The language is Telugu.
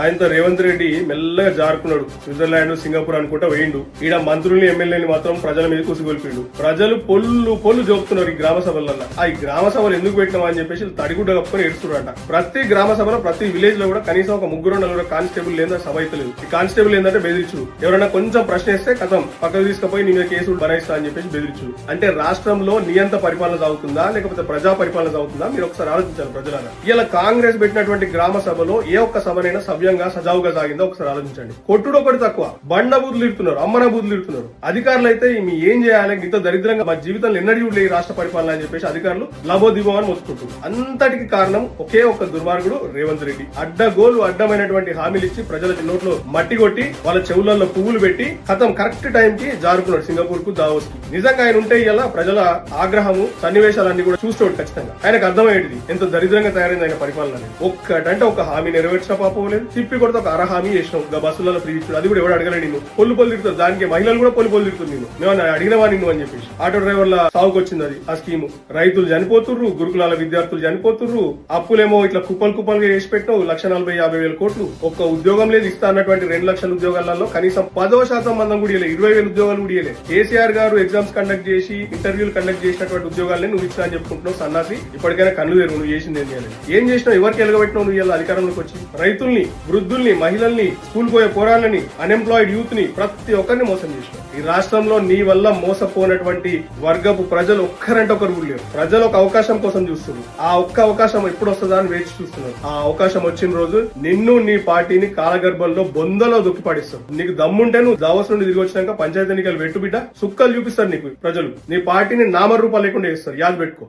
ఆయనతో రేవంత్ రెడ్డి మెల్లగా జారుకున్నాడు. స్విట్జర్లాండ్ సింగపూర్ అనుకుంటా వేయిండు ఈడ మంత్రుల్ని ఎమ్మెల్యేని మాత్రం ప్రజల మీద కుసిగొల్పిండు. ప్రజలు పొల్లు పొల్లు జోపుతున్నారు ఈ గ్రామ సభలలో ఆ ఈ గ్రామ సభలు ఎందుకు పెట్టినామా అని చెప్పేసి తడిగుడ్డ కప్పుకొని ఏడుస్తున్నారంట. ప్రతి గ్రామ సభలో ప్రతి విలేజ్లో కూడా కనీసం ఒక ముగ్గురు నలుగురు కానిస్టేబుల్ లేదా సభ అయితే లేదు. ఈ కానిస్టేబుల్ ఏంటంటే బెదిరించుడు. ఎవరైనా కొంచెం ప్రశ్న వేస్తే కథం. పక్కకు తీసుకుపోయి నీ మీద కేసులు బనాయిస్తా అని చెప్పేసి బెదిరించుడు. అంటే రాష్ట్రంలో నియంత పరిపాలన సాగుతుందా లేకపోతే ప్రజా పరిపాలన సాగుతుందా? మీరు ఒకసారి ఆలోచించాలి ప్రజలారా. ఇలా కాంగ్రెస్ పెట్టినటువంటి గ్రామ సభలో ఏ ఒక్క సభనైనా సవ్యంగా సజావుగా సాగిందో? ఒకసారి ఆలోచించండి. కొట్టుడు ఒకటి తక్కువ. బండ బూతులు ఇడుతున్నారు అమ్మన బూతులు ఇడుతున్నారు. అధికారులు అయితే మీ ఏం చేయాలి? ఇంత దరిద్రంగా మా జీవితంలో ఎన్నడూ చూడలే ఈ రాష్ట్ర పరిపాలన అని చెప్పేసి అధికారులు లబోదిబో అని మొత్తుకుంటున్నారు అంతటికి కారణం ఒకే ఒక్క దుర్మార్గుడు రేవంత్ రెడ్డి. అడ్డగోలు అడ్డమైనటువంటి హామీలు ఇచ్చి ప్రజల నోట్లో మట్టి కొట్టి వాళ్ళ చెవులలో పువ్వులు పెట్టి కథం కరెక్ట్ టైం కి జారుకున్నాడు సింగపూర్కు దావోస్కి నిజంగా ఆయన ఉంటే ఇలా ప్రజల ఆగ్రహము సన్నివేశాలన్నీ కూడా చూస్తాడు ఖచ్చితంగా. ఆయనకు అర్థమయ్యేది ఎంత దరిద్రంగా తయారైంది ఆయన పరిపాలన ఒక్కటంటే ఒక హామీ నెరవేర్చిన పాపం లేదు. తిప్పి కొడితే ఒక అర హామీ చేసినావు. ఇంకా బస్సులలో ఫ్రీ ఇచ్చాడు. అది కూడా ఎవడు అడగలేదు నిన్ను. పొల్లు పొల్లు తిరుగుతుంది దానికి మహిళలు కూడా పొల్లు పొల్లు తిరుగుతుంది నేను మేము అడిగినవా నిన్ను అని చెప్పేసి. ఆటో డ్రైవర్ల సాగుకు వచ్చింది అది ఆ స్కీమ్. రైతులు చనిపోతుర్రు గురుకులాల విద్యార్థులు చనిపోతుర్రు. అప్పులేమో ఇట్లా కుప్పలు కుప్పలుగా వేసి పెట్టినావు. లక్ష నలభై యాభై వేల కోట్లు. ఒక్క ఉద్యోగం లేదు ఇస్తా అన్నటువంటి రెండు లక్షల ఉద్యోగాలలో కనీసం పదో శాతం మందం కూడా ఇరవై వేల ఉద్యోగాలు కూడా ఇవ్వలేదు కేసీఆర్ గారు ఎగ్జామ్స్ కండక్ట్ చేసి ఇంటర్వ్యూలు కండక్ట్ చేసినటువంటి ఉద్యోగాలని నువ్వు ఇస్తా అని చెప్పుకుంటున్నావు సన్నాసి. ఇప్పటికైనా కన్ను తెరువు. నువ్వు చేసింది ఏం చేసినావు? ఎవరికి ఎలగబెట్టినావు నువ్వు ఇలా అధికారంలోకి వచ్చి? రైతుల్ని వృద్ధుల్ని మహిళల్ని స్కూల్ పోయే పోరాళ్ళని అన్ఎంప్లాయిడ్ యూత్ని ప్రతి ఒక్కరిని మోసం చేసినావు ఈ రాష్ట్రంలో నీ వల్ల మోసపోయినటువంటి వర్గపు ప్రజలు ఒక్కరంటే ఒకరు కూడా లేరు. ప్రజలు ఒక అవకాశం కోసం చూస్తున్నారు. ఆ ఒక్క అవకాశం ఎప్పుడు వస్తుందా అని వేచి చూస్తున్నారు. ఆ అవకాశం వచ్చిన రోజు నిన్ను నీ పార్టీని కాలగర్భంలో బొందలో దుక్కిపాడిస్తారు నీకు దమ్ముంటే నువ్వు దావస్ నుండి తిరిగి వచ్చినాక పంచాయతీ ఎన్నికలు పెట్టు బిడ్డ. సుక్కలు చూపిస్తారు నీకు ప్రజలు. నీ పార్టీని నామరూపాలు లేకుండా చేస్తారు. యాద పెట్టుకో.